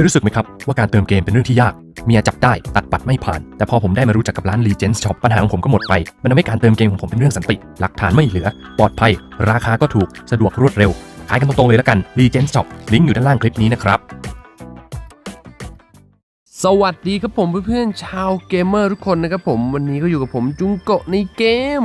ยรู้สึกไหมครับ ว่าการเติมเกมเป็นเรื่องที่ยาก เมียจับได้ตัดปัดไม่ผ่าน แต่พอผมได้มารู้จักกับร้าน Legends Shop ปัญหาของผมก็หมดไป มันทำให้การเติมเกมของผมเป็นเรื่องสันติ หลักฐานไม่เหลือ ปลอดภัย ราคาก็ถูกสะดวกรวดเร็ว ขายกันตรงๆเลยและกัน Legends Shop ลิงก์อยู่ด้านล่างคลิปนี้นะครับสวัสดีครับผมเพื่อนๆชาวเกมเมอร์ทุกคนนะครับผม วันนี้ก็อยู่กับผมจุงโกะในเกม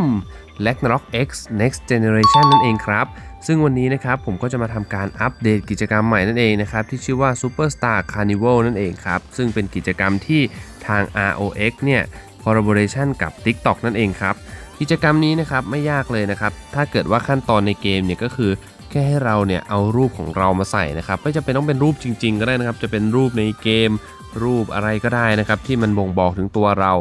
l a g n a r o k X Next Generation นั่นเองครับ ซึ่งวันนี้นะครับผมก็จะมาทำการอัปเดตกิจกรรมใหม่นั่นเองนะครับที่ชื่อว่า Superstar Carnival นั่นเองครับ ซึ่งเป็นกิจกรรมที่ทาง ROX เนี่ย collaboration กับ TikTok นั่นเองครับ กิจกรรมนี้นะครับไม่ยากเลยนะครับ ถ้าเกิดว่าขั้นตอนในเกมเนี่ยก็คือแค่ให้เราเนี่ยเอารูปของเรามาใส่นะครับไม่จำเป็นต้องเป็นรูปจริง ๆ ก็ได้นะครับ จะเป็นรูปในเกมรูปอะไรก็ได้นะครับ ที่มันบ่งบอกถึงตัวเรา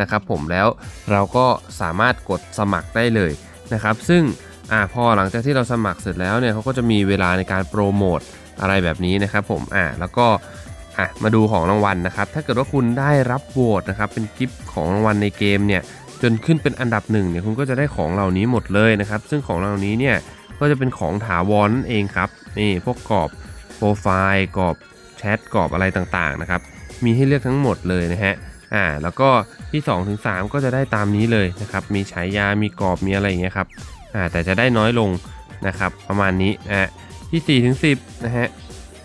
นะครับ ผมแล้วเราก็สามารถกดสมัครได้เลยนะครับ ซึ่ง อ่าพอหลังจากที่เราสมัครเสร็จแล้วเนี่ยเขาก็จะมีเวลาในการโปรโมทอะไรแบบนี้นะครับผมอ่าแล้วก็อะมาดูของรางวัลนะครับ ถ้าเกิดว่าคุณได้รับโหวตนะครับเป็นกิฟต์ของรางวัลในเกมเนี่ยจนขึ้นเป็นอันดับหนึ่งเนี่ยคุณก็จะได้ของเหล่านี้หมดเลยนะครับ ซึ่งของเหล่านี้เนี่ยก็จะเป็นของถาวรนั่นเองครับนี่พวกกรอบโปรไฟล์กรอบแชทกรอบอะไรต่างๆนะครับมีให้เลือกทั้งหมดเลยนะฮะอ่าแล้วก็ที่2ถึง3ก็จะได้ตามนี้เลยนะครับมีฉายามีกรอบมีอะไรอย่างเงี้ยครับ อ่าแต่จะได้น้อยลงนะครับประมาณนี้อ่าที่ 4 ถึง 10 นะฮะ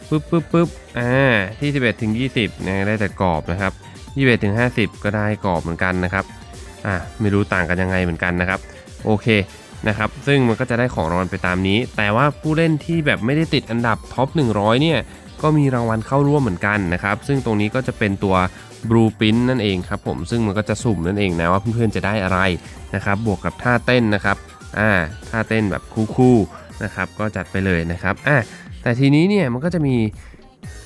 ปึ๊บปึ๊บปึ๊บอ่าที่ 11 ถึง 20นะได้แต่กรอบนะครับ 21 ถึง 50 ก็ได้กรอบเหมือนกันนะครับอ่าไม่รู้ต่างกันยังไงเหมือนกันนะครับ โอเคนะครับซึ่งมันก็จะได้ของรางวัลไปตามนี้ แต่ว่าผู้เล่นที่แบบไม่ได้ติดอันดับท็อป 100 เนี่ยก็มีรางวัลเข้าร่วมเหมือนกันนะครับ ซึ่งตรงนี้ก็จะเป็นตัว Blue p r i n t นั่นเองครับผมซึ่งมันก็จะสุ่มนั่นเองนะว่าเพื่อนๆจะได้อะไรนะครับบวกกับท่าเต้นนะครับ อ่าท่าเต้นแบบคู่ๆนะครับก็จัดไปเลยนะครับอ่าแต่ทีนี้เนี่ยมันก็จะมี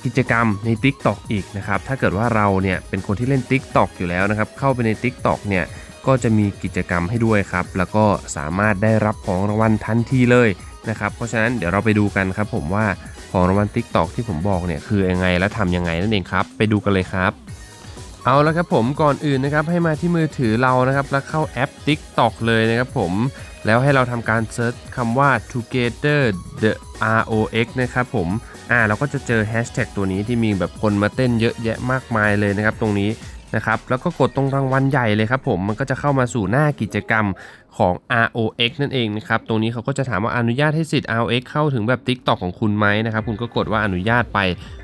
กิจกรรมใน TikTok อีกนะครับ ถ้าเกิดว่าเราเนี่ยเป็นคนที่เล่น TikTok อยู่แล้วนะครับ เข้าไปใน TikTok เนี่ยก็จะมีกิจกรรมให้ด้วยครับ แล้วก็สามารถได้รับของรางวัลทันทีเลยนะครับ เพราะฉะนั้นเดี๋ยวเราไปดูกันครับ ผมว่าของรางวัล TikTok ที่ผมบอกเนี่ยคือยังไงและทำยังไงนั่นเองครับ ไปดูกันเลยครับ เอาละครับผมก่อนอื่นนะครับให้มาที่มือถือเรานะครับแล้วเข้าแอป TikTok เลยนะครับผม แล้วให้เราทำการเซิร์ชคำว่า together the rox นะครับผม อ่าเราก็จะเจอแฮชแท็กตัวนี้ที่มีแบบคนมาเต้นเยอะแยะมากมายเลยนะครับตรงนี้นะครับ แล้วก็กดตรงรางวัลใหญ่เลยครับผม มันก็จะเข้ามาสู่หน้ากิจกรรมของ ROX นั่นเองนะครับ ตรงนี้เขาก็จะถามว่าอนุญาตให้สิทธิ์ ROX เข้าถึงแบบ TikTok ของคุณไหมนะครับ คุณก็กดว่าอนุญาตไป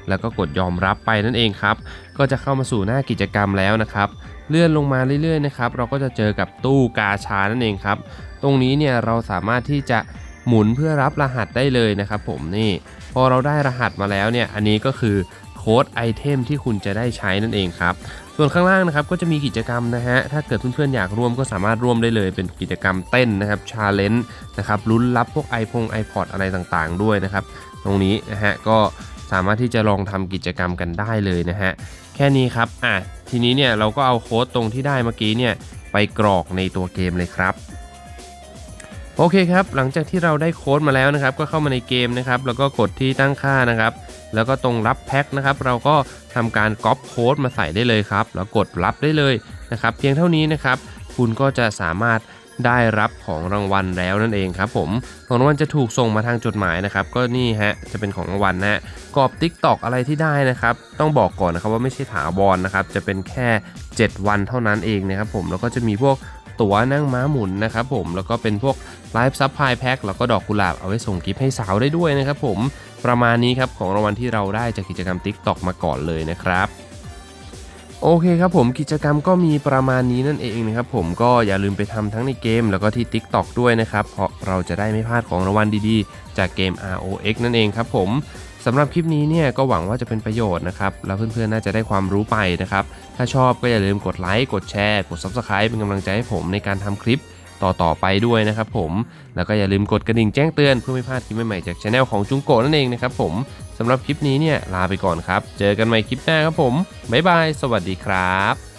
แล้วก็กดยอมรับไปนั่นเองครับ ก็จะเข้ามาสู่หน้ากิจกรรมแล้วนะครับ เลื่อนลงมาเรื่อยๆนะครับ เราก็จะเจอกับตู้กาชานั่นเองครับ ตรงนี้เนี่ยเราสามารถที่จะหมุนเพื่อรับรหัสได้เลยนะครับผมนี่พอเราได้รหัสมาแล้วเนี่ยอันนี้ก็คือโค้ดไอเทมที่คุณจะได้ใช้นั่นเองครับส่วนข้างล่างนะครับก็จะมีกิจกรรมนะฮะถ้าเกิดเพื่อนๆอยากร่วมก็สามารถร่วมได้เลยเป็นกิจกรรมเต้นนะครับชาเลนจ์นะครับลุ้นรับพวก iPhone iPod อะไรต่างๆ ด้วยนะครับตรงนี้นะฮะก็สามารถที่จะลองทำกิจกรรมกันได้เลยนะฮะแค่นี้ครับอะทีนี้เนี่ยเราก็เอาโค้ดตรงที่ได้เมื่อกี้เนี่ยไปกรอกในตัวเกมเลยครับ โอเคครับ หลังจากที่เราได้โค้ดมาแล้วนะครับ ก็เข้ามาในเกมนะครับ แล้วก็กดที่ตั้งค่านะครับ แล้วก็ตรงรับแพ็คนะครับ เราก็ทำการก๊อปโค้ดมาใส่ได้เลยครับ แล้วกดรับได้เลยนะครับ เพียงเท่านี้นะครับ คุณก็จะสามารถได้รับของรางวัลแล้วนั่นเองครับผม ของรางวัลจะถูกส่งมาทางจดหมายนะครับ ก็นี่ฮะ จะเป็นของรางวัลนะฮะ กรอบ Tik t o อกอะไรที่ได้นะครับ ต้องบอกก่อนนะครับว่าไม่ใช่ถาวรนะครับ จะเป็นแค่ 7 วันเท่านั้นเองนะครับผม แล้วก็จะมีพวก ตั๋วนั่งม้าหมุนนะครับผม แล้วก็เป็นพวกไลฟ์ซับพลายแพ็คแล้วก็ดอกกุหลาบเอาไว้ส่งกิฟต์ให้สาวได้ด้วยนะครับผม ประมาณนี้ครับของรางวัลที่เราได้จากกิจกรรม TikTok มาก่อนเลยนะครับโอเคครับผมกิจกรรมก็มีประมาณนี้นั่นเองนะครับผมก็อย่าลืมไปทำทั้งในเกมแล้วก็ที่ TikTok ด้วยนะครับ เพราะเราจะได้ไม่พลาดของรางวัลดีๆ จากเกม ROX นั่นเองครับผม สำหรับคลิปนี้เนี่ยก็หวังว่าจะเป็นประโยชน์นะครับ แล้วเพื่อนๆน่าจะได้ความรู้ไปนะครับ ถ้าชอบก็อย่าลืมกดไลค์กดแชร์ กด Subscribe เป็นกำลังใจให้ผมในการทำคลิปต่อๆไปด้วยนะครับผม แล้วก็อย่าลืมกดกระดิ่งแจ้งเตือนเพื่อไม่พลาดคลิปใหม่ๆจากช anel ของจุงโกนั่นเองนะครับผมสำหรับคลิปนี้เนี่ยลาไปก่อนครับ เจอกันใหม่คลิปหน้าครับผมบ๊ายบายสวัสดีครับ